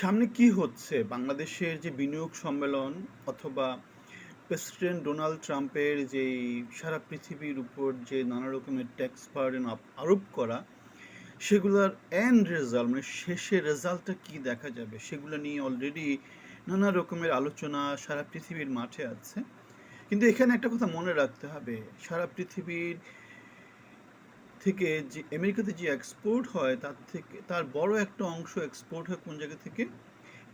সামনে কি হচ্ছে? বাংলাদেশের যে বিনিয়োগ সম্মেলন অথবা প্রেসিডেন্ট ডোনাল্ড ট্রাম্পের যেই সারা পৃথিবীর উপর যে নানা রকমের ট্যাক্স বার্ডেন আরোপ করা, সেগুলোর এন্ড রেজাল্ট মানে শেষে রেজাল্টটা কি দেখা যাবে? সেগুলো নিয়ে অলরেডি নানা রকমের আলোচনা সারা পৃথিবীর মাঠে আছে। কিন্তু এখানে একটা কথা মনে রাখতে হবে, সারা পৃথিবীর থেকে যে আমেরিকাতে যে এক্সপোর্ট হয়, তার থেকে, তার বড় একটা অংশ এক্সপোর্ট হয় কোন জায়গা থেকে?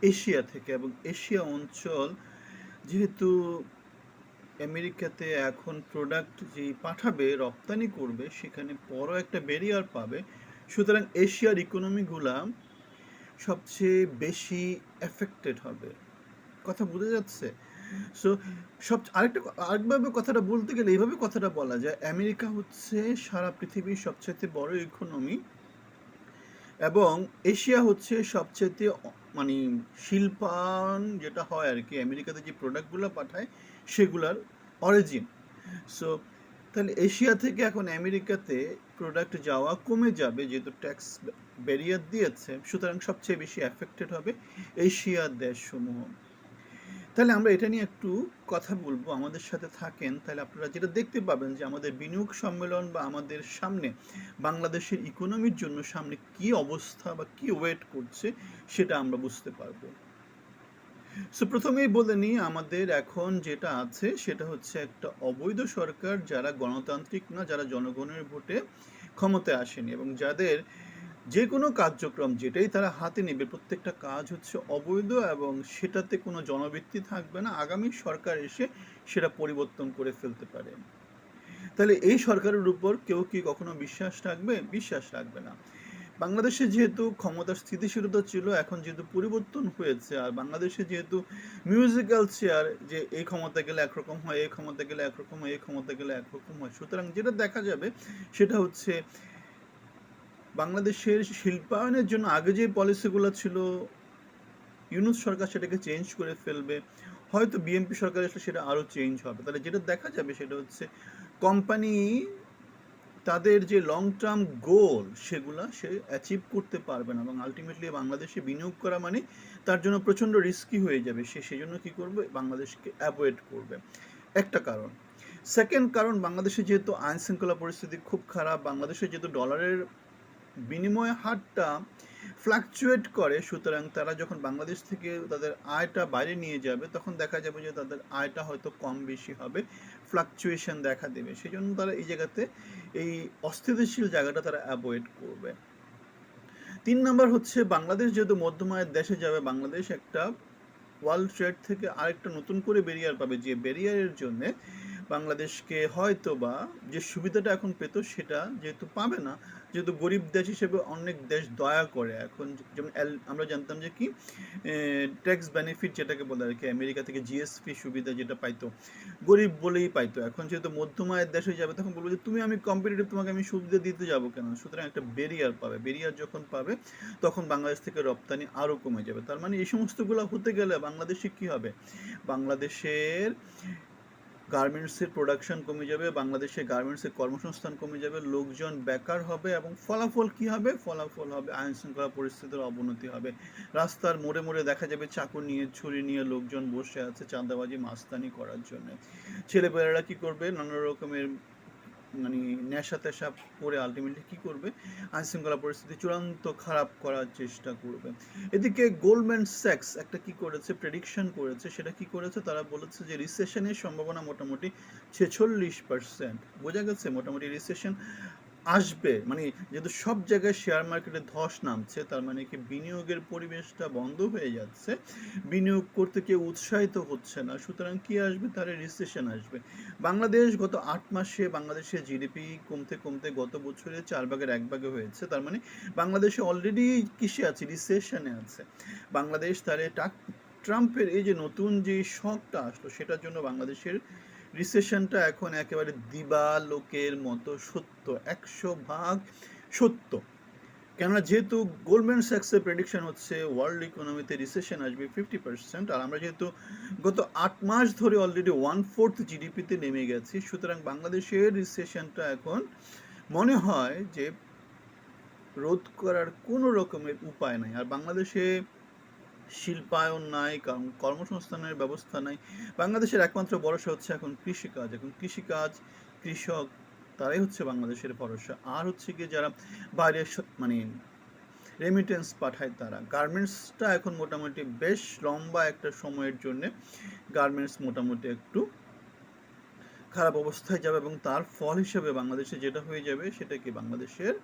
এশিয়া থেকে। এবং এশিয়া অঞ্চল যেহেতু আমেরিকাতে এখন প্রোডাক্ট যে পাঠাবে, রপ্তানি করবে, সেখানে বড় একটা ব্যারিয়ার পাবে। সুতরাং এশিয়ার ইকোনমিগুলা সবচেয়ে বেশি এফেক্টেড হবে। কথা বোঝা যাচ্ছে? সো সব, আরেকটা আরেকভাবে কথাটা বলতে গেলে এইভাবে কথাটা বলা যায়, আমেরিকা হচ্ছে সারা পৃথিবীর সবচেয়ে বড় ইকোনমি এবং এশিয়া হচ্ছে সবচেয়ে মানে যেটা হয় আর কি, আমেরিকাতে যে প্রোডাক্টগুলো পাঠায় সেগুলার অরিজিন সো তাহলে এশিয়া থেকে এখন আমেরিকাতে প্রোডাক্ট যাওয়া কমে যাবে যেহেতু ট্যাক্স ব্যারিয়ার দিয়েছে, সুতরাং সবচেয়ে বেশি অ্যাফেক্টেড হবে এশিয়ার দেশসমূহ। তাহলে আমরা এটা নিয়ে একটু কথা বলব, আমাদের সাথে থাকেন। তাহলে আপনারা যেটা দেখতে পাবেন যে আমাদের বিনিয়োগ সম্মেলন বা আমাদের সামনে বাংলাদেশের ইকোনমির জন্য সামনে কি অবস্থা বা কি ওয়েট করছে, সেটা আমরা বুঝতে পারব। সো প্রথমেই বলে নিই, আমাদের এখন যেটা আছে, সেটা হচ্ছে একটা অবৈধ সরকার যারা গণতান্ত্রিক না, যারা জনগণের ভোটে ক্ষমতায় আসেনি এবং যাদের যে কোনো কার্যক্রম যেটাই তারা হাতে নেবে, প্রত্যেকটা কাজ হচ্ছে অবৈধ এবং সেটাতে কোনো জনবৃত্তি থাকবে না। আগামী সরকার এসে সেটা পরিবর্তন করে ফেলতে পারে। তাহলে এই সরকারের উপর কেউ কি কখনো বিশ্বাস রাখবে? বিশ্বাস রাখবে না। বাংলাদেশে যেহেতু ক্ষমতার স্থিতিশীলতা ছিল, এখন যেহেতু পরিবর্তন হয়েছে, আর বাংলাদেশে যেহেতু মিউজিক্যাল চেয়ার যে এই ক্ষমতা গেলে একরকম হয়, এই ক্ষমতা গেলে একরকম হয়, এই ক্ষমতা গেলে একরকম হয়, সুতরাং যেটা দেখা যাবে সেটা হচ্ছে বাংলাদেশের শিল্পায়নের জন্য আগে যে পলিসিগুলো ছিল, ইউনুস সরকার সেটাকে চেঞ্জ করে ফেলবে, হয়তো বিএনপি সরকার এসে সেটা আরও চেঞ্জ হবে। তাহলে যেটা দেখা যাবে সেটা হচ্ছে কোম্পানি তাদের যে লং টার্ম গোল সেগুলো সে অ্যাচিভ করতে পারবে না এবং আলটিমেটলি বাংলাদেশে বিনিয়োগ করা মানে তার জন্য প্রচণ্ড রিস্কি হয়ে যাবে। সে সেজন্য কী করবে? বাংলাদেশকে অ্যাভয়েড করবে। একটা কারণ। সেকেন্ড কারণ, বাংলাদেশে যেহেতু আইন শৃঙ্খলা পরিস্থিতি খুব খারাপ, বাংলাদেশে যেহেতু ডলারের বিনিময় হারটা ফ্লাকচুয়েট করে, সুতরাং তারা যখন বাংলাদেশ থেকে তাদের আয়টা বাইরে নিয়ে যাবে, তখন দেখা যাবে যে তাদের আয়টা হয়তো কম বেশি হবে ফ্লাকচুয়েশন দেখা দেবে। সেই জন্য তারা এই জায়গাতে এই অস্থিতিশীল জায়গাটা তারা অ্যাভয়েড করবে। তিন নম্বর হচ্ছে বাংলাদেশ যেহেতু মধ্যমায়ের দেশে যাবে, বাংলাদেশ একটা ওয়ার্ল্ড ট্রেড থেকে আরেকটা নতুন করে বেরিয়ার পাবে, যে বেরিয়ারের জন্য বাংলাদেশকে হয়তো বা যে সুবিধাটা এখন পেত সেটা যেহেতু পাবে না, যেহেতু গরিব দেশ হিসেবে অনেক দেশ দয়া করে এখন যেমন আমরা জানতাম যে কি ট্যাক্স বেনিফিট যেটাকে বলে আর কি, আমেরিকা থেকে জিএসপি সুবিধা যেটা পাইতো, গরিব বলেই পাইতো। এখন যেহেতু মধ্যম মধ্যমায়ের দেশে যাবে, তখন বলব যে তুমি আমি কম্পিটিটিভ তোমাকে আমি সুবিধা দিতে যাব কেন? সুতরাং একটা বেরিয়ার পাবে। বেরিয়ার যখন পাবে, তখন বাংলাদেশ থেকে রপ্তানি আরও কমে যাবে। তার মানে এই সমস্তগুলো হতে গেলে বাংলাদেশে কি হবে? বাংলাদেশের গার্মেন্টসের প্রোডাকশন কমে যাবে বাংলাদেশে গার্মেন্টসের কর্মসংস্থান কমে যাবে, লোকজন বেকার হবে এবং ফলাফল কি হবে? ফলাফল হবে আইন শৃঙ্খলা পরিস্থিতির অবনতি হবে। রাস্তার মোড়ে মোড়ে দেখা যাবে চাকু নিয়ে, ছুরি নিয়ে লোকজন বসে আছে চাঁদাবাজি, মাস্তানি করার জন্য। ছেলেপেলেরা কি করবে? নানা রকমের মানে নেশা তেশা করে আলটিমেটলি কি করবে? আইনশৃঙ্খলা পরিস্থিতি চূড়ান্ত খারাপ করার চেষ্টা করবে। এদিকে গোল্ডম্যান স্যাক্স একটা কি করেছে? প্রেডিকশন করেছে। সেটা কি করেছে? তারা বলেছে যে রিসেশনের সম্ভাবনা মোটামুটি ছেচল্লিশ পার্সেন্ট বোঝা গেছে মোটামুটি রিসেশন আসবে। মানে যেহেতু সব জায়গায় শেয়ার মার্কেটে ধস নামছে, তার মানে কি বিনিয়োগের পরিবেশটা বন্ধ হয়ে যাচ্ছে। বিনিয়োগ করতে কেউ উৎসাহিত হচ্ছে না, সুতরাং কি আসবে? তাহলে রিসেশন আসবে। বাংলাদেশ গত আট মাসে বাংলাদেশের জিডিপি কমতে কমতে গত বছরে চার ভাগের এক ভাগে হয়েছে। তার মানে বাংলাদেশে অলরেডি কিসে আছে? রিসেশনে আছে। বাংলাদেশ তাহলে ট্রাম্পের এই যে নতুন যে শখটা আসলো, সেটার জন্য বাংলাদেশের রিসেশনটা এখন একেবারে দিবালোকের মতো সত্য, একশো ভাগ সত্য। কেননা যেহেতু গোল্ডম্যান স্যাক্সের প্রেডিকশন হচ্ছে ওয়ার্ল্ড ইকোনমিতে রিসেশন আসবে ফিফটি পার্সেন্ট আর আমরা যেহেতু গত আট মাস ধরে অলরেডি ওয়ান ফোর্থ জিডিপিতে নেমে গেছি, সুতরাং বাংলাদেশের রিসেশনটা এখন মনে হয় যে রোধ করার কোনো রকমের উপায় নাই। আর বাংলাদেশে শিল্পায়ন নাই কর্ম- কর্মসংস্থানের ব্যবস্থা নাই। বাংলাদেশের একমাত্র ভরসা হচ্ছে এখন কৃষিকাজ। এখন কৃষিকাজ, কৃষক, তারাই হচ্ছে বাংলাদেশের ভরসা। আর হচ্ছে কি যারা বাইরে মানে রেমিটেন্স পাঠায় তারা। গার্মেন্টসটা এখন মোটামুটি বেশ লম্বা একটা সময়ের জন্য গার্মেন্টস মোটামুটি একটু খারাপ অবস্থায় যাবে এবং তার ফল হিসেবে বাংলাদেশে যেটা হয়ে যাবে সেটা কি বাংলাদেশের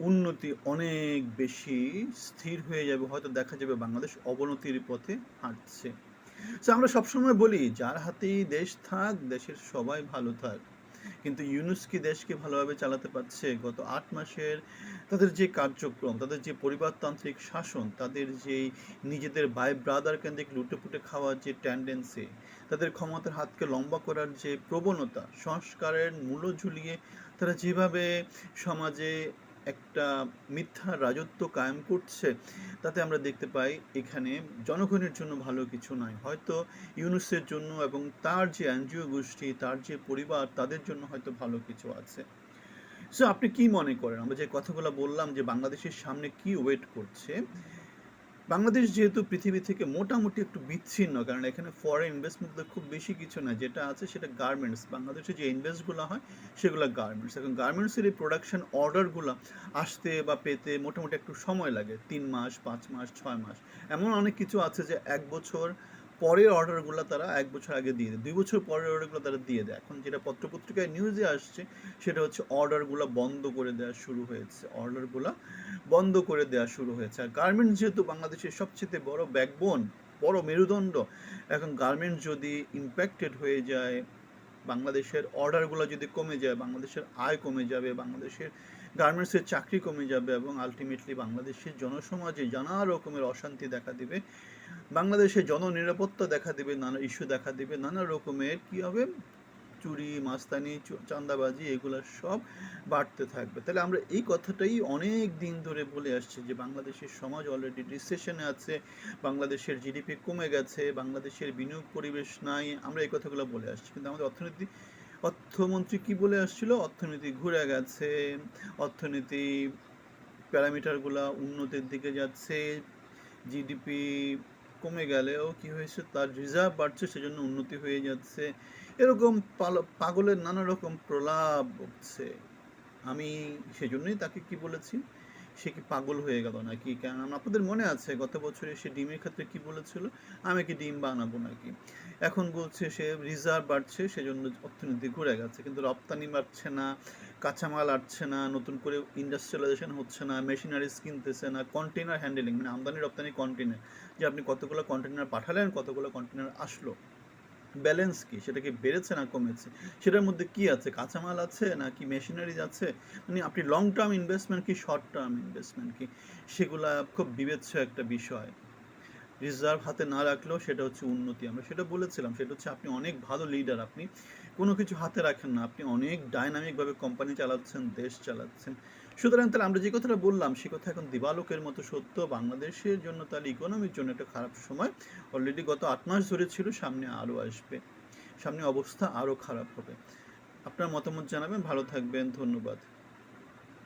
উন্নতি অনেক বেশি স্থির হয়ে যাবে, হয়তো দেখা যাবে বাংলাদেশ অবনতির পথে হাঁটছে। তো আমরা সবসময় বলি, যার হাতেই দেশ থাক, দেশের সবাই ভালো থাক। কিন্তু ইউনুস কি দেশকে ভালোভাবে চালাতে পারছে? গত আট মাসের তাদের যে কার্যক্রম, তাদের যে পরিবারতান্ত্রিক শাসন, তাদের যে নিজেদের ভাই ব্রাদার কেন্দ্রিক লুটেপুটে খাওয়ার যে টেন্ডেন্সি তাদের ক্ষমতার হাতকে লম্বা করার যে প্রবণতা, সংস্কারের মূল্য ঝুলিয়ে তারা যেভাবে সমাজে একটা মিথ্যা রাজত্ব কায়েম করছে, তাতে আমরা দেখতে পাই এখানে জনগণের জন্য ভালো কিছু নয়। হয়তো ইউনুসের জন্য এবং তার যে এনজিও গোষ্ঠী, তার যে পরিবার, তাদের জন্য হয়তো ভালো কিছু আছে। সো আপনি কি মনে করেন? আমরা যে কথাগুলো বললাম যে বাংলাদেশের সামনে কি ওয়েট করছে বাংলাদেশ যেহেতু পৃথিবী থেকে মোটামুটি একটু বিচ্ছিন্ন, কারণ এখানে ফরেন ইনভেস্টমেন্ট খুব বেশি কিছু না। যেটা আছে সেটা গার্মেন্টস বাংলাদেশে যে ইনভেস্টগুলো হয়, সেগুলো গার্মেন্টস এখন গার্মেন্টসের এই প্রোডাকশন অর্ডারগুলো আসতে বা পেতে মোটামুটি একটু সময় লাগে। তিন মাস, পাঁচ মাস, ছয় মাস। এমন অনেক কিছু আছে যে এক বছর পরের অর্ডারগুলো তারা এক বছর আগে দিয়ে দেয়। দুই বছর পরের অর্ডারগুলো তারা দিয়ে দেয়। এখন যেটা পত্রপত্রিকায় নিউজে আসছে, সেটা হচ্ছে অর্ডারগুলো বন্ধ করে দেওয়া শুরু হয়েছে। অর্ডারগুলো বন্ধ করে দেওয়া শুরু হয়েছে। আর গার্মেন্টস যেহেতু বাংলাদেশের সবচেয়ে বড় ব্যাকবোন বড় মেরুদণ্ড, এখন গার্মেন্টস যদি ইম্প্যাক্টেড হয়ে যায়, বাংলাদেশের অর্ডারগুলো যদি কমে যায়, বাংলাদেশের আয় কমে যাবে, বাংলাদেশের গার্মেন্টসের চাকরি কমে যাবে এবং আলটিমেটলি বাংলাদেশের জনসমাজে নানা রকমের অশান্তি দেখা দিবে বাংলাদেশে জননিরাপত্তা দেখা দিবে, নানা ইস্যু দেখা দিবে, নানা রকমের কি হবে? চুরি, মাস্তানি, চু- চাঁদাবাজি, এগুলো সব বাড়তে থাকবে। তাহলে আমরা এই কথাটাই অনেক দিন ধরে বলে আসছি যে বাংলাদেশের সমাজ অলরেডি রিসেশনে আছে, বাংলাদেশের জিডিপি কমে গেছে, বাংলাদেশের বিনিয়োগ পরিবেশ নাই, আমরা এই কথাগুলো বলে আসছি। কিন্তু আমাদের অর্থনীতি, অর্থমন্ত্রী কি বলে আসছিল? অর্থনীতি ঘুরে গেছে, অর্থনীতি প্যারামিটারগুলা উন্নতির দিকে যাচ্ছে জিডিপি কমে গেলেও কি হয়েছে? তার রিজার্ভ বাড়ছে, সেজন্য উন্নতি হয়ে যাচ্ছে। এরকম পাগলের নানা রকম প্রলাপ বকছে। আমি সেজন্যই তাকে কি বলেছি? সে কি পাগল হয়ে গেল নাকি? কেন আপনাদের মনে আছে, গত বছরে সে ডিমের ক্ষেত্রে কি বলেছিল? আমি কি ডিম বানাবো নাকি? এখন বলছে সে রিজার্ভ বাড়ছে, সেজন্য অর্থনীতি ঘুরে গেছে, কিন্তু রপ্তানি বাড়ছে না। কাঁচামাল আসছে না, নতুন করে ইন্ডাস্ট্রিয়ালাইজেশন হচ্ছে না মেশিনারিজ কিনতেছে না কন্টেনার হ্যান্ডেলিং মানে আমদানি রপ্তানি কন্টেনার যে আপনি কতগুলো কন্টেনার পাঠালেন, কতগুলো কন্টেনার আসলো ব্যালেন্স কি, সেটা কি বেড়েছে না কমেছে, সেটার মধ্যে কি আছে, কাঁচামাল আছে নাকি মেশিনারিজ আছে মানে আপনি লং টার্ম ইনভেস্টমেন্ট কি শর্ট টার্ম ইনভেস্টমেন্ট কি, সেগুলা খুব বিবেচ্য একটা বিষয় রিজার্ভ হাতে না রাখলেও সেটা হচ্ছে উন্নতি, আমরা সেটা বলেছিলাম, সেটা হচ্ছে আপনি অনেক ভালো লিডার আপনি কোনো কিছু হাতে রাখেন না। আপনি অনেক ডাইনামিকভাবে কোম্পানি চালাচ্ছেন, দেশ চালাচ্ছেন। সুতরাং তাহলে আমরা যে কথাটা বললাম, সে কথা এখন দিবালোকের মতো সত্য। বাংলাদেশের জন্য তার ইকোনমির জন্য একটা খারাপ সময়। অলরেডি গত আট মাস ধরে ছিল, সামনে আরও আসবে। সামনে অবস্থা আরও খারাপ হবে। আপনার মতামত জানাবেন। ভালো থাকবেন। ধন্যবাদ।